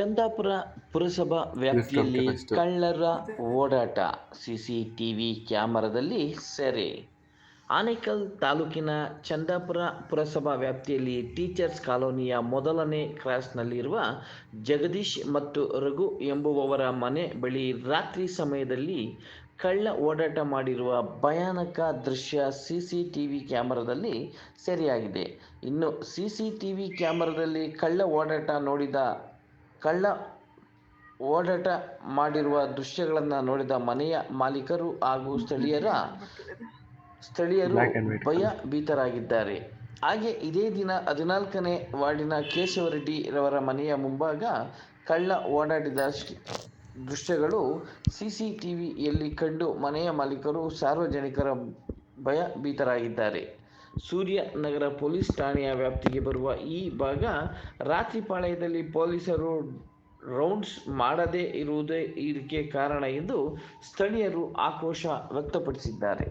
ಚಂದಾಪುರ ಪುರಸಭಾ ವ್ಯಾಪ್ತಿಯಲ್ಲಿ ಕಳ್ಳರ ಓಡಾಟ. ಸಿಸಿಟಿವಿ ಕ್ಯಾಮರಾದಲ್ಲಿ ಸೆರೆ. ಆನೇಕಲ್ ತಾಲೂಕಿನ ಚಂದಾಪುರ ಪುರಸಭಾ ವ್ಯಾಪ್ತಿಯಲ್ಲಿ ಟೀಚರ್ಸ್ ಕಾಲೋನಿಯ ಮೊದಲನೇ ಕ್ರಾಸ್ನಲ್ಲಿರುವ ಜಗದೀಶ್ ಮತ್ತು ರಘು ಎಂಬುವವರ ಮನೆ ಬಳಿ ರಾತ್ರಿ ಸಮಯದಲ್ಲಿ ಕಳ್ಳ ಓಡಾಟ ಮಾಡಿರುವ ಭಯಾನಕ ದೃಶ್ಯ ಸಿಸಿಟಿವಿ ಕ್ಯಾಮರಾದಲ್ಲಿ ಸೆರೆಯಾಗಿದೆ. ಇನ್ನು ಸಿಸಿಟಿವಿ ಕ್ಯಾಮರಾದಲ್ಲಿ ಕಳ್ಳ ಓಡಾಟ ನೋಡಿದ ಕಳ್ಳ ಓಡಾಟ ಮಾಡಿರುವ ದೃಶ್ಯಗಳನ್ನು ನೋಡಿದ ಮನೆಯ ಮಾಲೀಕರು ಹಾಗೂ ಸ್ಥಳೀಯರ ಸ್ಥಳೀಯರು ಭಯ ಭೀತರಾಗಿದ್ದಾರೆ. ಹಾಗೆ ಇದೇ ದಿನ ಹದಿನಾಲ್ಕನೇ ವಾರ್ಡಿನ ಕೇಶವರೆಡ್ಡಿ ರವರ ಮನೆಯ ಮುಂಭಾಗ ಕಳ್ಳ ಓಡಾಡಿದ ದೃಶ್ಯಗಳು ಸಿಸಿ ಟಿವಿಯಲ್ಲಿ ಕಂಡು ಮನೆಯ ಮಾಲೀಕರು ಸಾರ್ವಜನಿಕರ ಭಯ ಭೀತರಾಗಿದ್ದಾರೆ. ಸೂರ್ಯನಗರ ಪೊಲೀಸ್ ಠಾಣೆಯ ವ್ಯಾಪ್ತಿಗೆ ಬರುವ ಈ ಭಾಗ ರಾತ್ರಿಪಾಳ್ಯದಲ್ಲಿ ಪೊಲೀಸರು ರೌಂಡ್ಸ್ ಮಾಡದೇ ಇರುವುದೇ ಇದಕ್ಕೆ ಕಾರಣ ಎಂದು ಸ್ಥಳೀಯರು ಆಕ್ರೋಶ ವ್ಯಕ್ತಪಡಿಸಿದ್ದಾರೆ.